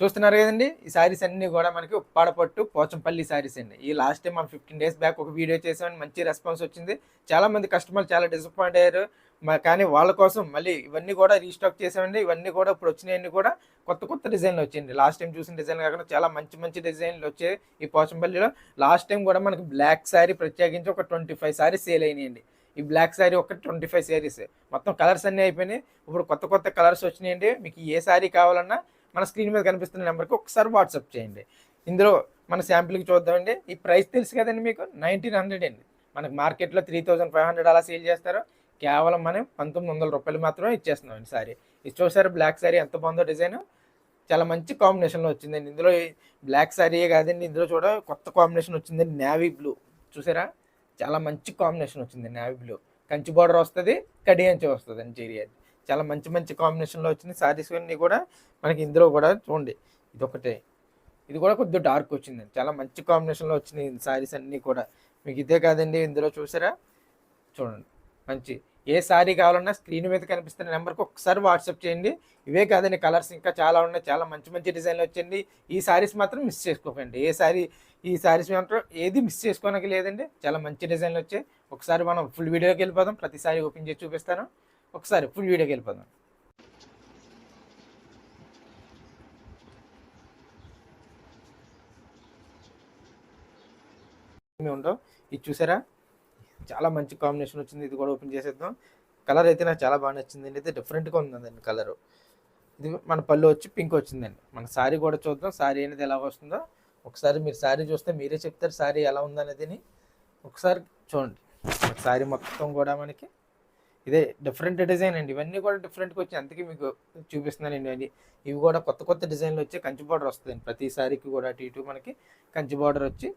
చూస్తున్నారు కదండి ఈ శారీస్ అన్ని కూడా మనకి ఉప్పాడపట్టు పోచంపల్లి సారీస్ అండి. ఈ లాస్ట్ టైం మనం ఫిఫ్టీన్ డేస్ బ్యాక్ ఒక వీడియో చేసామని మంచి రెస్పాన్స్ వచ్చింది. చాలా మంది కస్టమర్లు చాలా డిసప్పాయింట్ అయ్యారు. కానీ వాళ్ళ కోసం మళ్ళీ ఇవన్నీ కూడా రీస్టాక్ చేసామండి. ఇవన్నీ కూడా ఇప్పుడు వచ్చినాయన్నీ కూడా కొత్త కొత్త డిజైన్లు వచ్చాయండి. లాస్ట్ టైం చూసిన డిజైన్ కాకుండా చాలా మంచి మంచి డిజైన్లు వచ్చాయి ఈ పోచంపల్లిలో. లాస్ట్ టైం కూడా మనకి బ్లాక్ శారీ ప్రత్యేకించి ఒక ట్వంటీ ఫైవ్ సారీస్ సేల్ అయినాయండి. ఈ బ్లాక్ శారీ ఒక ట్వంటీ ఫైవ్ శారీస్ మొత్తం కలర్స్ అన్నీ అయిపోయినాయి. ఇప్పుడు కొత్త కొత్త కలర్స్ వచ్చినాయండి. మీకు ఏ శారీ కావాలన్నా మన స్క్రీన్ మీద కనిపిస్తున్న నెంబర్కి ఒకసారి వాట్సాప్ చేయండి. ఇందులో మన శాంపిల్కి చూద్దామండి. ఈ ప్రైస్ తెలుసు కదండి మీకు? నైన్టీన్ హండ్రెడ్ అండి. మనకు మార్కెట్లో త్రీ థౌజండ్ ఫైవ్ హండ్రెడ్ అలా సేల్ చేస్తారు కేవలం మనం పంతొమ్మిది వందల రూపాయలు మాత్రమే ఇచ్చేస్తున్నాం అండి సారీ. ఇది చూసారు? బ్లాక్ సారీ ఎంత బాగుందో డిజైన్. చాలా మంచి కాంబినేషన్లో వచ్చిందండి. ఇందులో బ్లాక్ సారీ కాదండి. ఇందులో చూడ కొత్త కాంబినేషన్ వచ్చిందండి నేవీ బ్లూ. చూసారా? చాలా మంచి కాంబినేషన్ వచ్చింది నేవీ బ్లూ. కంచి బార్డర్ వస్తుంది కడియంచి వస్తుంది అండి చీరి చాలా మంచి మంచి కాంబినేషన్లో వచ్చింది సారీస్ అన్నీ కూడా మనకి ఇందులో కూడా చూడండి. ఇది ఒకటే ఇది కూడా కొద్దిగా డార్క్ వచ్చింది. చాలా మంచి కాంబినేషన్లో వచ్చినాయి శారీస్ అన్నీ కూడా. మీకు ఇదే కాదండి ఇందులో చూసారా? చూడండి. మంచి. ఏ శారీ కావాలన్నా స్క్రీన్ మీద కనిపిస్తున్న నెంబర్కి ఒకసారి వాట్సాప్ చేయండి. ఇవే కాదండి కలర్స్ ఇంకా చాలా ఉన్నాయి. చాలా మంచి మంచి డిజైన్లు వచ్చండి ఈ సారీస్ మాత్రం మిస్ చేసుకోకండి. ఏ శారీ ఈ శారీస్ మాత్రం ఏది మిస్ చేసుకోనకి లేదండి చాలా మంచి డిజైన్లు వచ్చాయి. ఒకసారి మనం ఫుల్ వీడియోకి వెళ్ళిపోదాం. ప్రతిసారి ఓపెన్ చేసి చూపిస్తాను. ఒకసారి ఫుల్ వీడియోకి వెళ్ళిపోదాం. ఏమి ఉండవు ఇది చూసారా? చాలా మంచి కాంబినేషన్ వచ్చింది. ఇది కూడా ఓపెన్ చేసేద్దాం. కలర్ అయితే నాకు చాలా బాగా నచ్చిందండి అయితే డిఫరెంట్గా ఉందండి కలరు ఇది మన పళ్ళు వచ్చి పింక్ వచ్చిందండి. మన శారీ కూడా చూద్దాం. శారీ అనేది ఎలా వస్తుందో. ఒకసారి మీరు శారీ చూస్తే మీరే చెప్తారు. శారీ ఎలా ఉందనేది ఒకసారి చూడండి. శారీ మొత్తం కూడా మనకి ఇదే డిఫరెంట్ డిజైన్ అండి. ఇవన్నీ కూడా డిఫరెంట్గా వచ్చి అందుకే మీకు చూపిస్తున్నానండి అండి ఇవి కూడా కొత్త కొత్త డిజైన్లు వచ్చి కంచి బార్డర్ వస్తుందండి. ప్రతి సారీకి కూడా అటు ఇటు మనకి కంచి బార్డర్ వచ్చి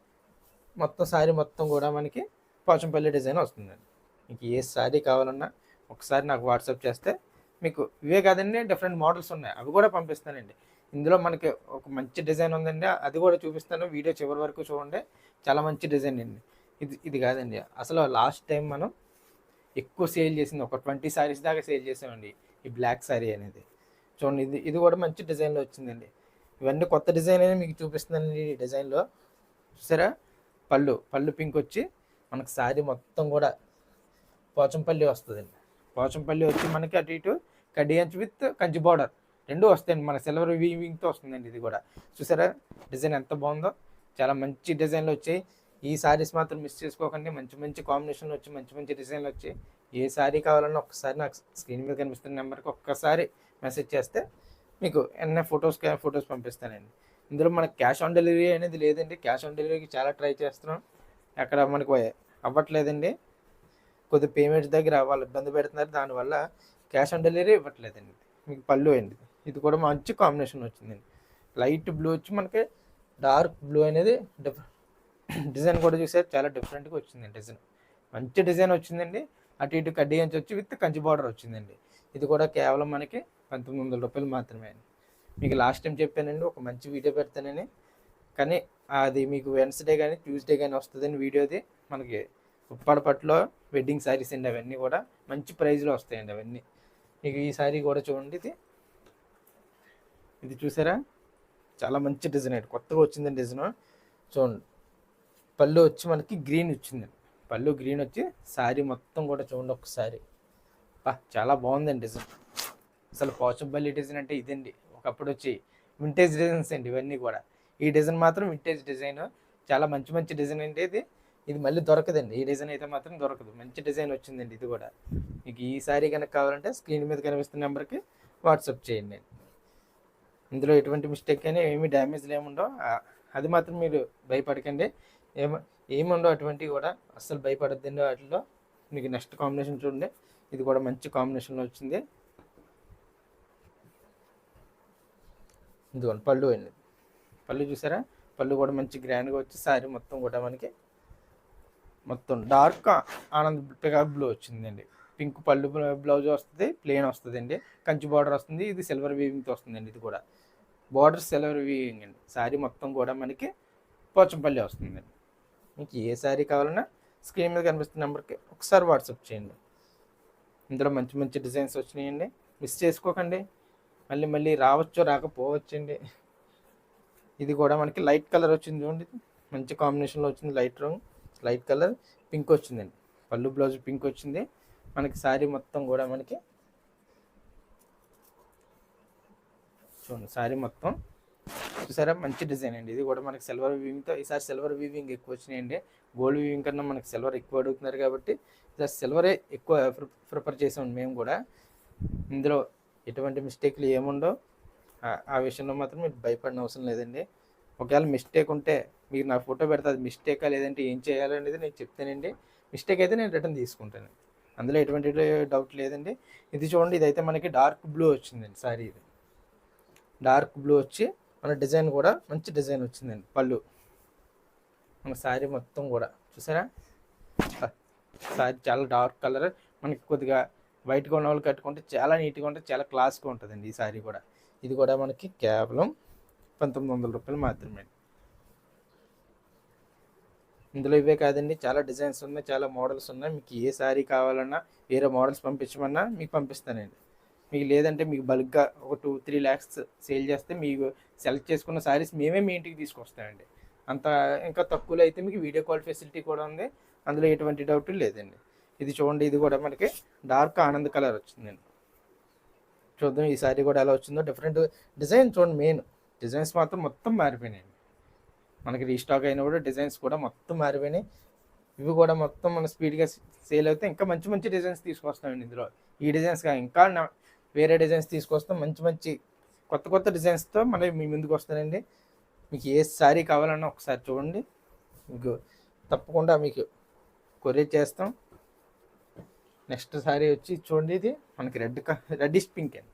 మొత్తం సారీ మొత్తం కూడా మనకి పోచంపల్లి డిజైన్ వస్తుందండి. మీకు ఏ సారీ కావాలన్నా ఒకసారి నాకు వాట్సాప్ చేస్తే మీకు ఇవే కాదండి డిఫరెంట్ మోడల్స్ ఉన్నాయి. అవి కూడా పంపిస్తానండి. ఇందులో మనకి ఒక మంచి డిజైన్ ఉందండి. అది కూడా చూపిస్తాను. వీడియో చివరి వరకు చూడండి. చాలా మంచి డిజైన్ అండి. ఇది ఇది కాదండి. అసలు లాస్ట్ టైం మనం ఎక్కువ సేల్ చేసింది. ఒక ట్వంటీ శారీస్ దాకా సేల్ చేసామండి ఈ బ్లాక్ శారీ అనేది. చూడండి ఇది ఇది కూడా మంచి డిజైన్లో వచ్చిందండి. ఇవన్నీ కొత్త డిజైన్ అనేది మీకు చూపిస్తుందండి ఈ డిజైన్లో. చూసారా? పళ్ళు పళ్ళు పింక్ వచ్చి మనకు శారీ మొత్తం కూడా పోచంపల్లి వస్తుందండి. పోచంపల్లి వచ్చి మనకి అటు ఇటు కడియంచ్ విత్ కంచి బార్డర్ రెండు వస్తాయండి. మన సిల్వర్ వీవింగ్తో వస్తుందండి ఇది కూడా. చూసారా? డిజైన్ ఎంత బాగుందో. చాలా మంచి డిజైన్లు వచ్చాయి. ఈ సారీస్ మాత్రం మిస్ చేసుకోకండి. మంచి మంచి కాంబినేషన్లు వచ్చి మంచి మంచి డిజైన్లు వచ్చి ఏ సారీ కావాలన్నా ఒక్కసారి నాకు స్క్రీన్ మీద కనిపిస్తున్న నెంబర్కి ఒక్కసారి మెసేజ్ చేస్తే మీకు ఎన్న ఫొటోస్ ఫొటోస్ పంపిస్తానండి. ఇందులో మనకి క్యాష్ ఆన్ డెలివరీ అనేది లేదండి. క్యాష్ ఆన్ డెలివరీకి చాలా ట్రై చేస్తున్నాం. అక్కడ మనకు అవ్వట్లేదండి. కొద్ది పేమెంట్స్ దగ్గర వాళ్ళు ఇబ్బంది పెడుతున్నారు. దానివల్ల క్యాష్ ఆన్ డెలివరీ ఇవ్వట్లేదండి. మీకు పళ్ళు అయింది ఇది కూడా మంచి కాంబినేషన్ వచ్చిందండి. లైట్ బ్లూ వచ్చి మనకి డార్క్ బ్లూ అనేది డిఫరెంట్ డిజైన్ కూడా చూసారు చాలా డిఫరెంట్గా వచ్చిందండి డిజైన్. మంచి డిజైన్ వచ్చిందండి. అటు ఇటు కడ్డీ అంచి వచ్చి విత్ కంచి బార్డర్ వచ్చిందండి. ఇది కూడా కేవలం మనకి పంతొమ్మిది వందల రూపాయలు మాత్రమే అండి. మీకు లాస్ట్ టైం చెప్పానండి ఒక మంచి వీడియో పెడతానని. కానీ అది మీకు వెన్స్డే కానీ ట్యూస్డే కానీ వస్తుందని వీడియోది మనకి ఉప్పాడపట్లో వెడ్డింగ్ శారీస్ అండి అవన్నీ కూడా. మంచి ప్రైస్లో వస్తాయండి అవన్నీ. మీకు ఈ శారీ కూడా చూడండి ఇది. ఇది చూసారా? చాలా మంచి డిజైన్ అండి. కొత్తగా వచ్చిందండి డిజైన్. చూడండి. పళ్ళు వచ్చి మనకి గ్రీన్ వచ్చిందండి పళ్ళు గ్రీన్ వచ్చి శారీ మొత్తం కూడా చూడండి ఒకసారి. బా చాలా బాగుందండి డిజైన్. అసలు పోచంపల్లి డిజైన్ అంటే ఇదండి. ఒకప్పుడు వచ్చి వింటేజ్ డిజైన్స్ అండి ఇవన్నీ కూడా. ఈ డిజైన్ మాత్రం వింటేజ్ డిజైన్. చాలా మంచి మంచి డిజైన్ అండి ఇది. ఇది మళ్ళీ దొరకదండి. ఈ డిజైన్ అయితే మాత్రం దొరకదు. మంచి డిజైన్ వచ్చిందండి ఇది కూడా. మీకు ఈ సారీ కనుక కావాలంటే స్క్రీన్ మీద కనిపిస్తున్న నెంబర్కి వాట్సాప్ చేయండి. ఇందులో ఎటువంటి మిస్టేక్ అయినా ఏమి డ్యామేజ్లు ఏముండవు అది మాత్రం మీరు భయపడకండి. ఏమ ఏముండో అటువంటివి కూడా అస్సలు భయపడద్దండి వాటిలో మీకు నెక్స్ట్ కాంబినేషన్ చూడండి. ఇది కూడా మంచి కాంబినేషన్లో వచ్చింది. ఇదిగోండి పళ్ళు అండి. పళ్ళు చూసారా? పళ్ళు కూడా మంచి గ్రాండ్గా వచ్చి సారీ మొత్తం కూడా మనకి మొత్తం డార్క్ ఆనంద్ పికాక్ బ్లూ వచ్చిందండి. పింక్ పళ్ళు బ్లౌజ్ వస్తుంది ప్లెయిన్ వస్తుందండి. కంచి బార్డర్ వస్తుంది ఇది సిల్వర్ వీవింగ్తో వస్తుందండి ఇది కూడా. బార్డర్ సిల్వర్ వీవింగ్ అండి. శారీ మొత్తం కూడా మనకి పోచంపల్లి వస్తుందండి. మీకు ఏ శారీ కావాలన్నా స్క్రీన్ మీద కనిపిస్తున్న నెంబర్కి ఒకసారి వాట్సాప్ చేయండి. ఇందులో మంచి మంచి డిజైన్స్ వచ్చినాయండి. మిస్ చేసుకోకండి. మళ్ళీ మళ్ళీ రావచ్చు రాకపోవచ్చండి. ఇది కూడా మనకి లైట్ కలర్ వచ్చింది చూడండి. మంచి కాంబినేషన్లో వచ్చింది లైట్ రంగు లైట్ కలర్ పింక్ వచ్చిందండి. పళ్ళు బ్లౌజ్ పింక్ వచ్చింది. మనకి శారీ మొత్తం కూడా మనకి చూడండి శారీ మొత్తం చూసారా? మంచి డిజైన్ అండి. ఇది కూడా మనకి సిల్వర్ వీవింగ్తో ఈసారి సిల్వర్ వీవింగ్ ఎక్కువ వచ్చినాయండి. గోల్డ్ వీవింగ్ కన్నా మనకి సిల్వర్ ఎక్కువ అడుగుతున్నారు కాబట్టి ఈసారి సిల్వరే ఎక్కువ ప్రిఫర్ చేసాం మేము కూడా. ఇందులో ఎటువంటి మిస్టేక్లు ఏముండవు ఆ- ఆ విషయంలో మాత్రం మీరు భయపడిన అవసరం లేదండి. ఒకవేళ మిస్టేక్ ఉంటే మీరు నా ఫోటో పెడితే అది మిస్టేకా లేదంటే ఏం చేయాలనేది నేను చెప్తానండి. మిస్టేక్ అయితే నేను రిటర్న్ తీసుకుంటాను. అందులో ఎటువంటి డౌట్ లేదండి. ఇది చూడండి ఇదైతే మనకి డార్క్ బ్లూ వచ్చిందండి సారీ ఇది. డార్క్ బ్లూ వచ్చి మన డిజైన్ కూడా మంచి డిజైన్ వచ్చిందండి పళ్ళు. మన శారీ మొత్తం కూడా. చూసారా? శారీ చాలా డార్క్ కలర్. మనకి కొద్దిగా వైట్గా ఉన్న వాళ్ళు కట్టుకుంటే చాలా నీట్గా ఉంటుంది చాలా క్లాస్గా ఉంటుందండి ఈ శారీ కూడా. ఇది కూడా మనకి కేవలం పంతొమ్మిది వందల రూపాయలు మాత్రమే. ఇందులో ఇవే కాదండి చాలా డిజైన్స్ ఉన్నాయి చాలా మోడల్స్ ఉన్నాయి. మీకు ఏ శారీ కావాలన్నా వేరే మోడల్స్ పంపించమన్నా మీకు పంపిస్తానండి. మీకు లేదంటే మీకు బల్క్గా ఒక టూ త్రీ ల్యాక్స్ సేల్ చేస్తే మీకు సెలెక్ట్ చేసుకున్న శారీస్ మేమే మీ ఇంటికి తీసుకొస్తామండి అంత ఇంకా తక్కువలో అయితే మీకు వీడియో కాల్ ఫెసిలిటీ కూడా ఉంది. అందులో ఎటువంటి డౌట్ లేదండి. ఇది చూడండి ఇది కూడా మనకి డార్క్ ఆనంద్ కలర్ వచ్చిందండి చూద్దాం ఈ శారీ కూడా ఎలా వచ్చిందో. డిఫరెంట్ డిజైన్ చూడండి మెయిన్. డిజైన్స్ మాత్రం మొత్తం మారిపోయినాయి. మనకి రీస్టాక్ అయిన కూడా డిజైన్స్ కూడా మొత్తం మారిపోయినాయి. ఇవి కూడా మొత్తం మన స్పీడ్గా సేల్ అవుతే ఇంకా మంచి మంచి డిజైన్స్ తీసుకొస్తామండి ఇందులో. ఈ డిజైన్స్ ఇంకా నా- వేరే డిజైన్స్ తీసుకొస్తాం మంచి మంచి కొత్త కొత్త డిజైన్స్తో మళ్ళీ మీ ముందుకు వస్తానండి. మీకు ఏ శారీ కావాలన్నా ఒకసారి చూడండి. మీకు తప్పకుండా మీకు కొరియర్ చేస్తాం. నెక్స్ట్ శారీ వచ్చి చూడండి ఇది. మనకి రెడ్ రెడ్డిష్ పింక్ అండి.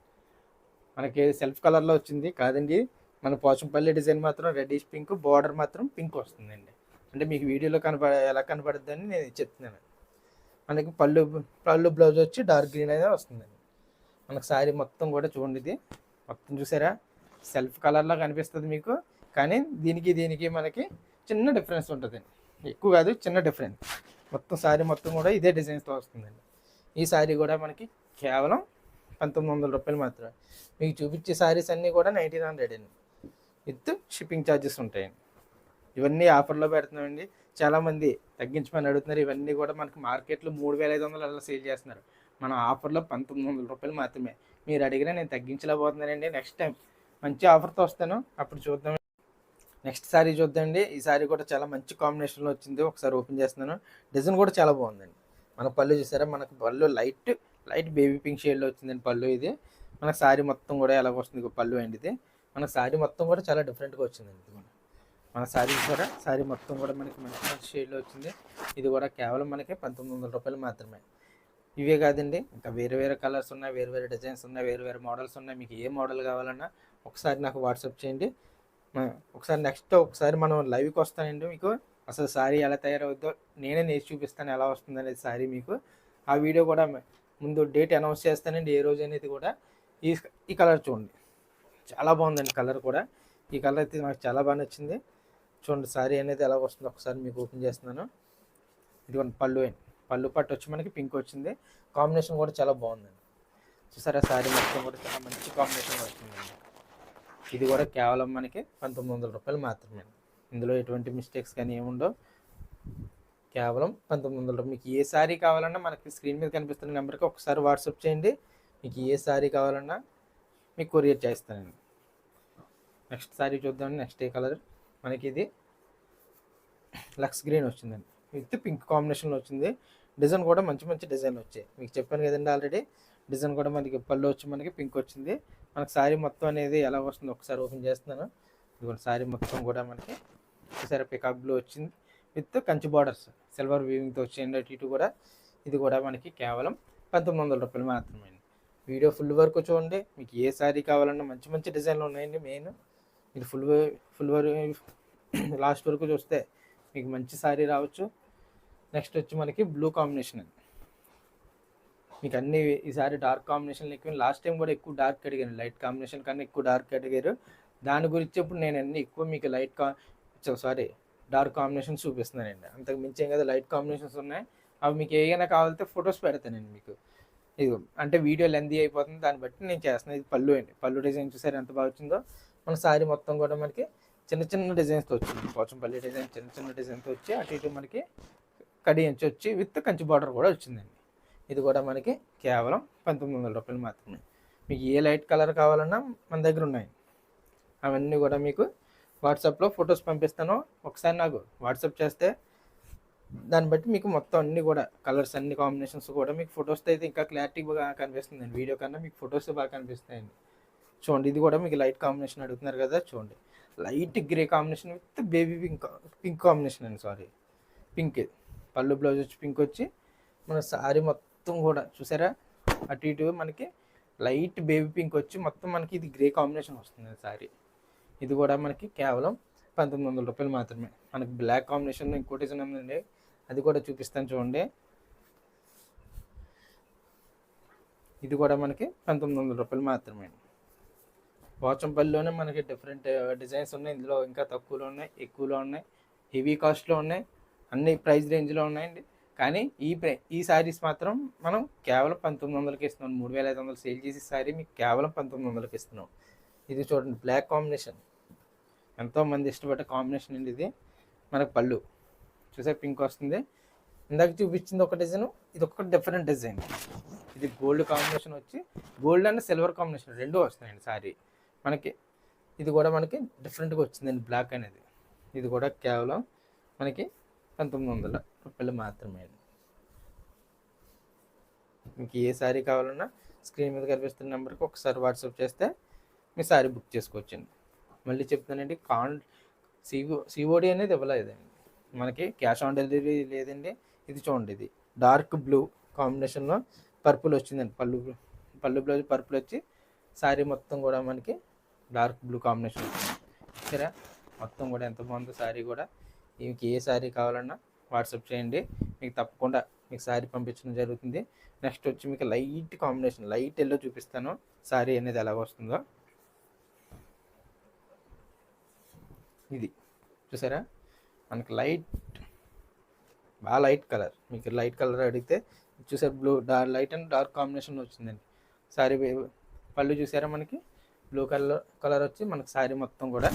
మనకి సెల్ఫ్ కలర్లో వచ్చింది కాదండి. మన పోచంపల్లి డిజైన్ మాత్రం రెడ్డిష్ పింక్ బార్డర్ మాత్రం పింక్ వస్తుందండి. అంటే మీకు వీడియోలో కనపడ ఎలా కనపడుద్దని నేను చెప్తున్నాను. మనకి పళ్ళు పళ్ళు బ్లౌజ్ వచ్చి డార్క్ గ్రీన్ అనేది వస్తుందండి. మనకు శారీ మొత్తం కూడా చూడండి ఇది. మొత్తం చూసారా? సెల్ఫ్ కలర్లో కనిపిస్తుంది మీకు. కానీ దీనికి దీనికి మనకి చిన్న డిఫరెన్స్ ఉంటుందండి ఎక్కువ కాదు చిన్న డిఫరెన్స్. మొత్తం శారీ మొత్తం కూడా ఇదే డిజైన్స్తో వస్తుందండి. ఈ శారీ కూడా మనకి కేవలం పంతొమ్మిది వందల రూపాయలు మాత్రమే. మీకు చూపించే శారీస్ అన్నీ కూడా నైన్టీన్ హండ్రెడ్ అండి. విత్ షిప్పింగ్ ఛార్జెస్ ఉంటాయండి. ఇవన్నీ ఆఫర్లో పెడుతున్నామండి. చాలామంది తగ్గించమని అడుగుతున్నారు. ఇవన్నీ కూడా మనకి మార్కెట్లో మూడు వేల ఐదు వందలు అలా సేల్ చేస్తున్నారు. మన ఆఫర్లో పంతొమ్మిది వందల రూపాయలు మాత్రమే. మీరు అడిగినా నేను తగ్గించలేకపోతున్నానండి. నెక్స్ట్ టైం మంచి ఆఫర్తో వస్తాను. అప్పుడు చూద్దాం. నెక్స్ట్ సారీ చూద్దామండి. ఈ సారీ కూడా చాలా మంచి కాంబినేషన్లో వచ్చింది. ఒకసారి ఓపెన్ చేస్తున్నాను. డిజైన్ కూడా చాలా బాగుందండి. మన పళ్ళు చూసారా? మనకు పళ్ళు లైట్ లైట్ బేబీ పింక్ షేడ్లో వచ్చిందండి పళ్ళు ఇది. మన సారీ మొత్తం కూడా ఎలా వస్తుంది? పళ్ళు అండి ఇది. మన సారీ మొత్తం కూడా చాలా డిఫరెంట్గా వచ్చిందండి ఇది కూడా. మన సారీ చూసారా? సారీ మొత్తం కూడా మనకి మంచి మంచి షేడ్లో వచ్చింది. ఇది కూడా కేవలం మనకి పంతొమ్మిది వందల రూపాయలు మాత్రమే. ఇవే కాదండి. ఇంకా వేరే వేరే కలర్స్ ఉన్నాయి వేరే వేరే డిజైన్స్ ఉన్నాయి వేరే వేరే మోడల్స్ ఉన్నాయి. మీకు ఏ మోడల్ కావాలన్నా ఒకసారి నాకు వాట్సాప్ చేయండి. ఒకసారి నెక్స్ట్ ఒకసారి మనం లైవ్కి వస్తానండి మీకు. అసలు శారీ ఎలా తయారవుద్దో నేనే నేర్చి చూపిస్తాను ఎలా వస్తుంది అనేది శారీ మీకు. ఆ వీడియో కూడా ముందు డేట్ అనౌన్స్ చేస్తానండి ఏ రోజు అనేది కూడా. ఈ ఈ కలర్ చూడండి. చాలా బాగుందండి కలర్ కూడా. ఈ కలర్ అయితే నాకు చాలా బాగా నచ్చింది. చూడండి శారీ అనేది ఎలా వస్తుందో ఒకసారి మీకు ఓపెన్ చేస్తున్నాను. ఇదిగోండి పళ్ళు అండి. పళ్ళు పట్టు వచ్చి మనకి పింక్ వచ్చింది. కాంబినేషన్ కూడా చాలా బాగుందండి. చూసారా శారీ మొత్తం కూడా చాలా మంచి కాంబినేషన్ వచ్చిందండి. ఇది కూడా కేవలం మనకి పంతొమ్మిది వందల రూపాయలు మాత్రమే. ఇందులో ఎటువంటి మిస్టేక్స్ కానీ ఏముండవు కేవలం పంతొమ్మిది వందల రూపాయలు. మీకు ఏ శారీ కావాలన్నా మనకి స్క్రీన్ మీద కనిపిస్తున్న నెంబర్కి ఒకసారి వాట్సాప్ చేయండి. మీకు ఏ శారీ కావాలన్నా మీకు కొరియర్ చేస్తానండి. నెక్స్ట్ శారీ చూద్దామండి. నెక్స్ట్ ఏ కలర్ మనకి ఇది లక్స్ గ్రీన్ వచ్చిందండి. విత్ పింక్ కాంబినేషన్లో వచ్చింది. డిజైన్ కూడా మంచి మంచి డిజైన్ వచ్చాయి. మీకు చెప్పాను కదండి ఆల్రెడీ డిజైన్ కూడా మనకి పళ్ళు వచ్చి మనకి పింక్ వచ్చింది. మనకి శారీ మొత్తం అనేది ఎలా వస్తుందో ఒకసారి ఓపెన్ చేస్తున్నాను. ఇదిగోండి శారీ మొత్తం కూడా మనకి ఒకసారి పికాక్ బ్లూ వచ్చింది. విత్ కంచి బార్డర్స్ సిల్వర్ వీవింగ్తో వచ్చింది అటు ఇటు కూడా. ఇది కూడా మనకి కేవలం పంతొమ్మిది వందల రూపాయలు మాత్రమే. వీడియో ఫుల్ వరకు చూడండి. మీకు ఏ శారీ కావాలన్నా మంచి మంచి డిజైన్లు ఉన్నాయండి మెయిన్ మీరు ఫుల్ ఫుల్ వరకు లాస్ట్ వరకు చూస్తే మీకు మంచి శారీ రావచ్చు. నెక్స్ట్ వచ్చి మనకి బ్లూ కాంబినేషన్ అండి. మీకు అన్ని ఈసారి డార్క్ కాంబినేషన్ ఎక్కువ. లాస్ట్ టైం కూడా ఎక్కువ డార్క్ అడిగాను లైట్ కాంబినేషన్ కన్నా ఎక్కువ డార్క్ అడిగారు దాని గురించి ఇప్పుడు నేను అన్ని ఎక్కువ మీకు లైట్ కా సారీ డార్క్ కాంబినేషన్ చూపిస్తున్నానండి. అంతకు మించి ఏం కదా లైట్ కాంబినేషన్స్ ఉన్నాయి. అవి మీకు ఏమైనా కావాలంటే ఫొటోస్ పెడతానండి మీకు. ఇది అంటే వీడియో లెంది అయిపోతుంది. దాన్ని బట్టి నేను చేస్తున్నాను ఇది పళ్ళు అండి. పళ్ళు డిజైన్ చూసారు? ఎంత బాగా వచ్చిందో. మన శారీ మొత్తం కూడా మనకి చిన్న చిన్న డిజైన్స్తో వచ్చింది. పోచంపల్లి డిజైన్ చిన్న చిన్న డిజైన్తో వచ్చి అటు ఇటు మనకి కడి అంచు వచ్చి విత్ కంచి బార్డర్ కూడా వచ్చిందండి. ఇది కూడా మనకి కేవలం పంతొమ్మిది వందల రూపాయలు మాత్రమే. మీకు ఏ లైట్ కలర్ కావాలన్నా మన దగ్గర ఉన్నాయి అవన్నీ కూడా మీకు వాట్సాప్లో ఫొటోస్ పంపిస్తాను. ఒకసారి నాకు వాట్సాప్ చేస్తే దాన్ని బట్టి మీకు మొత్తం అన్ని కూడా కలర్స్ అన్ని కాంబినేషన్స్ కూడా మీకు ఫొటోస్ అయితే ఇంకా క్లారిటీ బాగా కనిపిస్తుందండి. వీడియో కన్నా మీకు ఫొటోస్ బాగా కనిపిస్తాయండి. చూడండి ఇది కూడా మీకు లైట్ కాంబినేషన్ అడుగుతున్నారు కదా చూడండి. Light grey combination with baby pink pink combination అండి సారీ. పింక్ పళ్ళు బ్లౌజ్ వచ్చి పింక్ వచ్చి మన సారీ మొత్తం కూడా చూసారా? అటు ఇటు మనకి లైట్ బేబీ పింక్ వచ్చి మొత్తం మనకి ఇది గ్రే కాంబినేషన్ వస్తుంది సారీ. ఇది కూడా మనకి కేవలం పంతొమ్మిది వందల రూపాయలు మాత్రమే. మనకి బ్లాక్ కాంబినేషన్ ఇంకోటి ఉందండి అది కూడా చూపిస్తాను చూడండి. ఇది కూడా మనకి పంతొమ్మిది వందల రూపాయలు మాత్రమే. పోచంపల్లిలోనే మనకి డిఫరెంట్ డిజైన్స్ uh, ఉన్నాయి. ఇందులో ఇంకా తక్కువలో ఉన్నాయి ఎక్కువలో ఉన్నాయి హెవీ కాస్ట్లో ఉన్నాయి. అన్ని ప్రైస్ రేంజ్లో ఉన్నాయండి. కానీ ఈ ప్రై ఈ శారీస్ మాత్రం మనం కేవలం పంతొమ్మిది వందలకి ఇస్తున్నాం. మూడు వేల ఐదు వందలు సేల్ చేసి శారీ మీకు కేవలం పంతొమ్మిది వందలకి ఇస్తున్నాం. ఇది చూడండి బ్లాక్ కాంబినేషన్ ఎంతోమంది ఇష్టపడే కాంబినేషన్ అండి ఇది. మనకు పళ్ళు. చూసే పింక్ వస్తుంది. ఇందాక చూపించింది ఒక డిజైన్ ఇది ఒక డిఫరెంట్ డిజైన్ ఇది గోల్డ్ కాంబినేషన్ వచ్చి గోల్డ్ అండ్ సిల్వర్ కాంబినేషన్ రెండు వస్తున్నాయండి సారీ మనకి ఇది కూడా మనకి డిఫరెంట్గా వచ్చిందండి బ్లాక్ అనేది. ఇది కూడా కేవలం మనకి పంతొమ్మిది వందల రూపాయలు మాత్రమే. మీకు ఏ శారీ కావాలన్నా స్క్రీన్ మీద కనిపిస్తున్న నెంబర్కి ఒకసారి వాట్సాప్ చేస్తే మీ శారీ బుక్ చేసుకోవచ్చండి. మళ్ళీ చెప్తానండి కాన్ సిఓ సిఓడి అనేది ఇవ్వలేదండి. మనకి క్యాష్ ఆన్ డెలివరీ లేదండి ఇది చూడండి ఇది. డార్క్ బ్లూ కాంబినేషన్లో పర్పుల్ వచ్చిందండి. పళ్ళు పళ్ళు బ్లౌజ్ పర్పుల్ వచ్చి శారీ మొత్తం కూడా మనకి డార్క్ బ్లూ కాంబినేషన్. వచ్చింది సరే మొత్తం కూడా ఎంత బాగుందో శారీ కూడా మీకు ఏ శారీ కావాలన్నా వాట్సాప్ చేయండి. మీకు తప్పకుండా మీకు శారీ పంపించడం జరుగుతుంది. నెక్స్ట్ వచ్చి మీకు లైట్ కాంబినేషన్ లైట్ ఎల్లో చూపిస్తాను. శారీ అనేది ఎలా వస్తుందో. ఇది చూసారా? మనకి లైట్ బాగా లైట్ కలర్. మీకు లైట్ కలర్ అడిగితే చూసారు blue dark light and dark combination వచ్చిందండి. శారీ పళ్ళు చూసారా మనకి? బ్లూ కలర్ కలర్ వచ్చి మనకి శారీ మొత్తం కూడా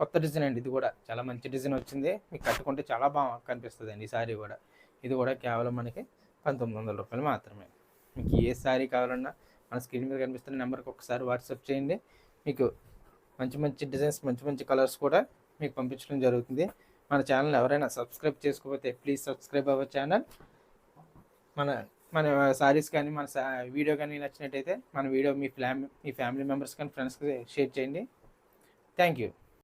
కొత్త డిజైన్ అండి. ఇది కూడా చాలా మంచి డిజైన్ వచ్చింది. మీకు కట్టుకుంటే చాలా బాగా కనిపిస్తుంది అండి ఈ సారీ కూడా. ఇది కూడా కేవలం మనకి పంతొమ్మిది వందల రూపాయలు మాత్రమే. మీకు ఏ సారీ కావాలన్నా మన స్క్రీన్ మీద కనిపిస్తున్న నెంబర్కి ఒకసారి వాట్సాప్ చేయండి. మీకు మంచి మంచి డిజైన్స్ మంచి మంచి కలర్స్ కూడా మీకు పంపించడం జరుగుతుంది. మన ఛానల్ ఎవరైనా సబ్స్క్రైబ్ చేసుకోకపోతే ప్లీజ్ సబ్స్క్రైబ్ అవ్వ ఛానల్. మన మన సారీస్ కానీ మన వీడియో కానీ నచ్చినట్టయితే మన వీడియో మీ ఫ్యామిలీ మీ ఫ్యామిలీ మెంబర్స్ కానీ ఫ్రెండ్స్కి షేర్ చేయండి. Thank you.